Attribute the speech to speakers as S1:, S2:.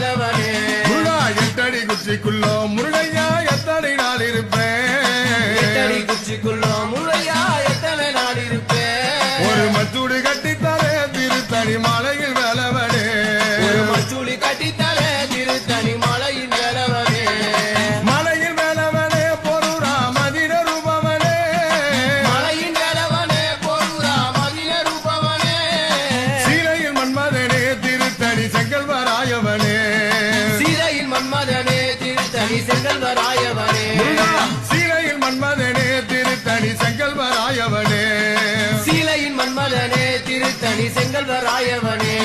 S1: வேலவனே
S2: முருகா எட்டடி குச்சிக்குள்ளோ முருகையா எத்தனை நாள் இருப்பேன்?
S1: எட்டடி குச்சிக்குள்ள முறையா எத்தனை நாள் இருப்பேன்?
S2: ஒரு மத்தூடு கட்டித்தாரே திருத்தணி மலையில் செங்கல்வராயவனே. சீரையில் மன்மதனே திருத்தணி செங்கல்வராயவனே.
S1: சீலையின் மன்மதனே திருத்தணி செங்கல்வராயவனே.